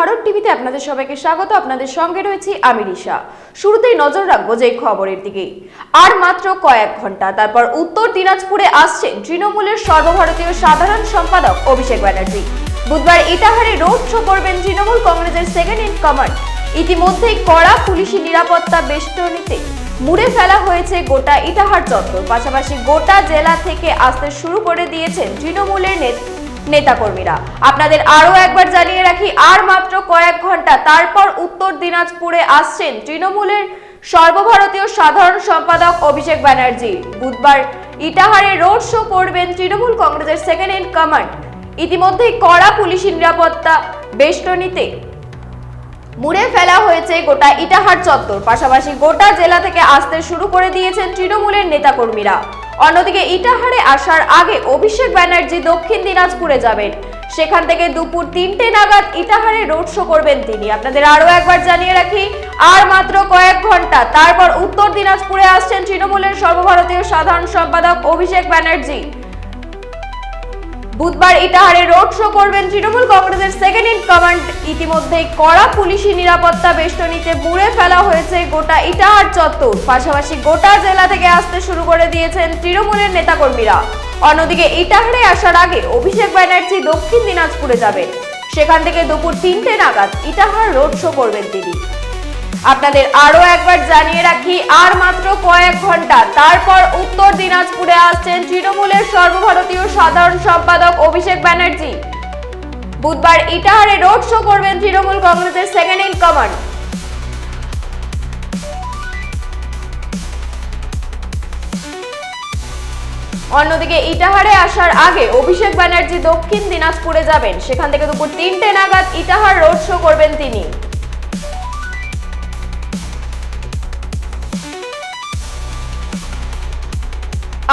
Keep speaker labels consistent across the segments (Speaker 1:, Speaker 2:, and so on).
Speaker 1: ভারত টিভিতে আপনাদের সবাইকে স্বাগত। আপনাদের সঙ্গে রয়েছি আমি রিশা। শুরুতেই নজর রাখব যে খবরের দিকে। আর মাত্র কয়েক ঘণ্টা, তারপর উত্তর দিনাজপুরে আসছেন তৃণমূলের সর্বভারতীয় সাধারণ সম্পাদক অভিষেক ব্যানার্জি। বুধবার ইটাহারে রোড শো করবেন তৃণমূল কংগ্রেসের সেকেন্ড ইন কমান্ড ইতিমধ্যেই কড়া পুলিশি নিরাপত্তা বেষ্টনীতে মুড়ে ফেলা হয়েছে গোটা ইটাহার চত্বর। পাশাপাশি গোটা জেলা থেকে আসতে শুরু করে দিয়েছেন তৃণমূলের নেত- নেতাকর্মীরা। আপনাদের আরও একবার জানিয়ে রাখি, আর মাত্র কয়েক ঘণ্টা তারপর উত্তর দিনাজপুরে আসছেন তৃণমূলের সর্বভারতীয় সাধারণ সম্পাদক অভিষেক ব্যানার্জি। বুধবার ইটাহারে রোড শো করবেন তৃণমূল কংগ্রেসের সেকেন্ড ইন কমান্ড ইতিমধ্যেই কড়া পুলিশি নিরাপত্তা বেষ্টনীতে। মুড়ে ফেলা হয়েছে গোটা ইটাহার চত্বর। পাশাপাশি গোটা জেলা থেকে আসতে শুরু করে দিয়েছেন তৃণমূলের নেতাকর্মীরা। অন্যদিকে ইটাহারে আসার আগে অভিষেক ব্যানার্জি দক্ষিণ দিনাজপুরে যাবেন। সেখান থেকে দুপুর তিনটে নাগাদ ইটাহারে রোড শো করবেন তিনি। আপনাদের আরও একবার জানিয়ে রাখি, আর মাত্র কয়েক ঘণ্টা, তারপর উত্তর দিনাজপুরে আসছেন তৃণমূলের সর্বভারতীয় সাধারণ সম্পাদক অভিষেক ব্যানার্জি। বুধবার ইটাহারে রোড শো করবেন তৃণমূল কংগ্রেসের সেকেন্ড ইন কমান্ড ইতিমধ্যেই কড়া পুলিশি নিরাপত্তা বেষ্টনীতে মুড়ে ফেলা হয়েছে গোটা ইটাহার চত্বর। পাশাপাশি গোটা জেলা থেকে আসতে শুরু করে দিয়েছেন তৃণমূলের নেতাকর্মীরা। অন্যদিকে ইটাহারে আসার আগে অভিষেক ব্যানার্জি দক্ষিণ দিনাজপুরে যাবেন। সেখান থেকে দুপুর তিনটে নাগাদ ইটাহার রোড শো করবেন তিনি। আপনাদের আরও একবার জানিয়ে রাখি, আর মাত্র কয়েক ঘণ্টা। তারপর উত্তর দিনাজপুরে আসছেন তৃণমূলের সর্বভারতীয় সাধারণ সম্পাদক অভিষেক ব্যানার্জি। বুধবার ইটাহারে রোড শো করবেন তৃণমূল কংগ্রেসের সেকেন্ড ইন কমান্ড অন্যদিকে ইটাহারে আসার আগে অভিষেক ব্যানার্জি দক্ষিণ দিনাজপুরে যাবেন। সেখান থেকে দুপুর তিনটে নাগাদ ইটাহার রোড শো করবেন তিনি।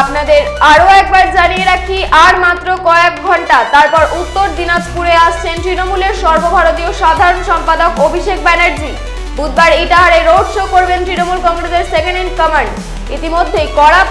Speaker 1: আপনাদের আরও একবার জানিয়ে রাখি, আর মাত্র কয়েক ঘণ্টা, তারপর উত্তর দিনাজপুরে আসছেন তৃণমূলের সর্বভারতীয় সাধারণ সম্পাদক অভিষেক ব্যানার্জি। বুধবার ইটাহারে রোড শো করবেন তৃণমূল কংগ্রেসের সেকেন্ড ইন কমান্ড ইতিমধ্যেই কড়া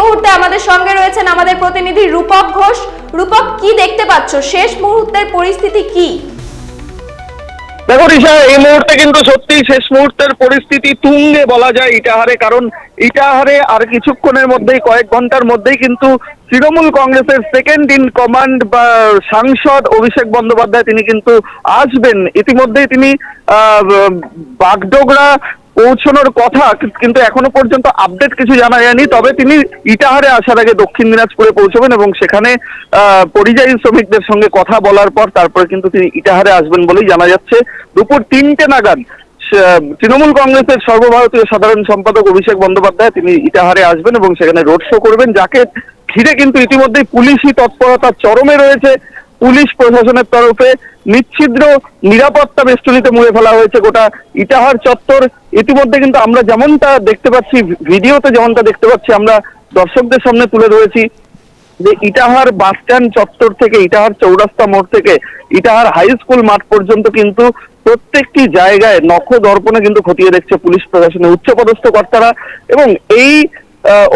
Speaker 1: মুহূর্তে আমাদের সঙ্গে রয়েছেন আমাদের প্রতিনিধি রূপক ঘোষ। রূপক, কি দেখতে পাচ্ছ? শেষ মুহূর্তের পরিস্থিতি কি?
Speaker 2: দেখো রিসা এই মুহূর্তে কিন্তু সত্যি শেষ মুহূর্তের পরিস্থিতি তুঙ্গে বলা যায় ইটাহারে, কারণ ইটাহারে আর কিছুক্ষণের মধ্যেই, কয়েক ঘণ্টার মধ্যেই কিন্তু তৃণমূল কংগ্রেসের সেকেন্ড ইন কমান্ড বা সাংসদ অভিষেক বন্দ্যোপাধ্যায় তিনি কিন্তু আসবেন। ইতিমধ্যেই তিনি বাগডোগরা পৌঁছানোর কথা কিন্তু এখনও পর্যন্ত আপডেট কিছু জানা যায়নি। তবে তিনি ইটাহারে আসার আগে দক্ষিণ দিনাজপুরে পৌঁছবেন এবং সেখানে পরিযায়ী শ্রমিকদের সঙ্গে কথা বলার পর তারপরে কিন্তু তিনি ইটাহারে আসবেন বলেই জানা যাচ্ছে। দুপুর তিনটে নাগাদ তৃণমূল কংগ্রেসের সর্বভারতীয় সাধারণ সম্পাদক অভিষেক বন্দ্যোপাধ্যায় তিনি ইটাহারে আসবেন এবং সেখানে রোড শো করবেন, যাকে ঘিরে কিন্তু ইতিমধ্যেই পুলিশি তৎপরতা চরমে রয়েছে। পুলিশ প্রশাসনের তরফে নিচ্ছিদ্র নিরাপত্তা বেষ্টনীতে মুড়ে ফেলা হয়েছে গোটা ইটাহার চত্বর। ইতিমধ্যে কিন্তু আমরা যেমনটা দেখতে পাচ্ছি, ভিডিওতে যেমনটা দেখতে পাচ্ছি, আমরা দর্শকদের সামনে তুলে ধরেছি যে ইটাহার বাস স্ট্যান্ড চত্বর থেকে, ইটাহার চৌরাস্তা মোড় থেকে, ইটাহার হাই স্কুল মাঠ পর্যন্ত কিন্তু প্রত্যেকটি জায়গায় নখ দর্পণে কিন্তু খতিয়ে দেখছে পুলিশ প্রশাসনের উচ্চপদস্থ কর্তারা এবং এই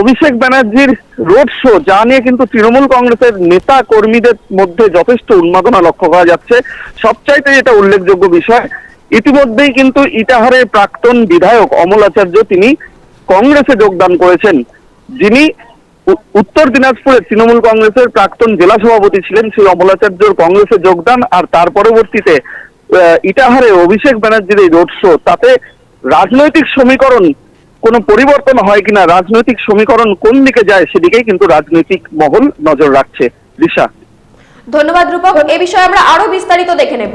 Speaker 2: অভিষেক ব্যানার্জির রোড শো, যা নিয়ে কিন্তু তৃণমূল কংগ্রেসের নেতা কর্মীদের মধ্যে যথেষ্ট উন্মাদনা লক্ষ্য করা যাচ্ছে। সবচাইতে যেটা উল্লেখযোগ্য বিষয় ইতিমধ্যেই কিন্তু ইটাহারের প্রাক্তন বিধায়ক অমল আচার্য তিনি কংগ্রেসে যোগদান করেছেন। যিনি উত্তর দিনাজপুরে তৃণমূল কংগ্রেসের প্রাক্তন জেলা সভাপতি ছিলেন সেই অমলাচার্যর কংগ্রেসে যোগদান আর তার পরবর্তীতে ইটাহারে অভিষেক ব্যানার্জির এই রোড শো তাতে রাজনৈতিক সমীকরণ কোনো পরিবর্তন হয় কিনা, রাজনৈতিক সমীকরণ কোন দিকে যায় সেদিকেই কিন্তু রাজনৈতিক মহল নজর রাখছে। দিশা
Speaker 1: ধন্যবাদ রূপক, এ বিষয়ে আমরা আরও বিস্তারিত দেখে নেব।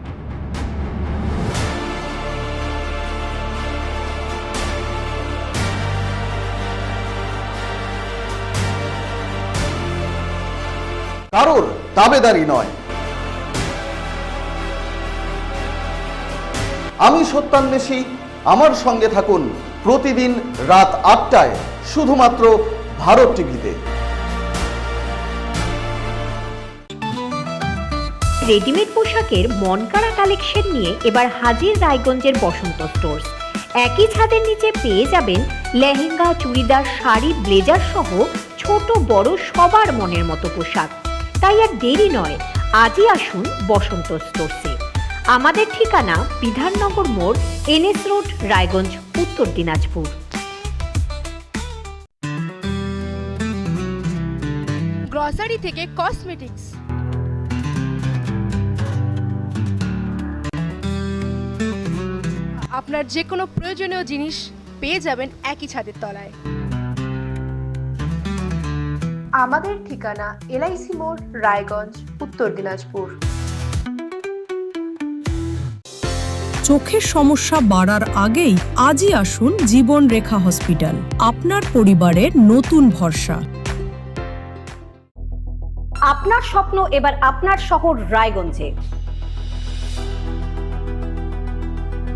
Speaker 3: কারোর দাবেদারি নয়। আমি সত্যান্বেষী, আমার সঙ্গে থাকুন প্রতিদিন রাত আটটায় শুধুমাত্র ভারত টিভিতে।
Speaker 4: রেডিমেড পোশাকের মন মনকাড়া কালেকশন নিয়ে এবার হাজির রায়গঞ্জের বসন্ত স্টোর্স একই ছাদের নিচে পেয়ে যাবেন লেহেঙ্গা, চুড়িদার, শাড়ি, ব্লেজার সহ ছোট বড় সবার মনের মতো পোশাক। তাই আর দেরি নয়। আজই আসুন বসন্ত স্টোর্সে। আমাদের ঠিকানা বিধাননগর মোড়, এনএস রোড, রায়গঞ্জ, উত্তর দিনাজপুর।
Speaker 5: গ্রসারি থেকে কসমেটিক্স আপনার যে কোনো প্রয়োজনীয় জিনিস পেয়ে যাবেন একই ছাদের তলায়।
Speaker 6: আমাদের ঠিকানা এলআইসি মোড় রায়গঞ্জ উত্তর দিনাজপুর।
Speaker 7: চোখের সমস্যা বাড়ার আগেই আজই আসুন জীবন রেখা হসপিটাল আপনার পরিবারের নতুন ভরসা।
Speaker 4: আপনার স্বপ্ন এবার আপনার শহর রায়গঞ্জে।